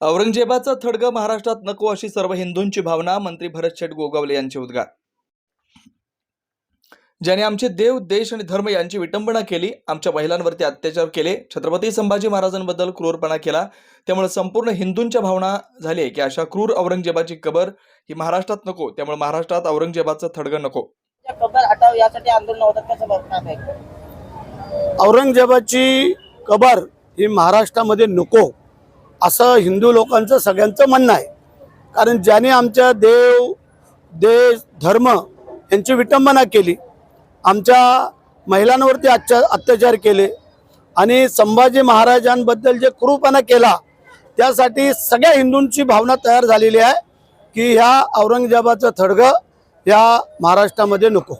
औरंगजेबाचा थडग महाराष्ट्रात नको अशी सर्व हिंदूंची भावना मंत्री भरत शेठ गोगावले यांचे उद्गार. ज्याने आमचे देव देश आणि धर्म यांची विटंबना केली आमच्या महिलांवरती अत्याचार केले छत्रपती संभाजी महाराजांबद्दल क्रूरपणा केला त्यामुळे संपूर्ण हिंदूंच्या भावना झाली आहे की अशा क्रूर औरंगजेबाची कबर ही महाराष्ट्रात नको त्यामुळे महाराष्ट्रात औरंगजेबाचं थडगं नको. त्या कबर हटाव यासाठी आंदोलन होतात औरंगजेबाची कबर ही महाराष्ट्रामध्ये नको. असं हिंदू लोकांचं सगळ्यांचं म्हणणं आहे. कारण ज्याने आमच्या देव देश धर्म यांची विटंबना केली आमच्या महिलांवरती अत्या अत्याचार केले आणि संभाजी महाराजांबद्दल जे कुरूपणा केला त्यासाठी सगळ्या हिंदूंची भावना तयार झालेली आहे की ह्या औरंगजेबाचं थडगं ह्या महाराष्ट्रामध्ये नको.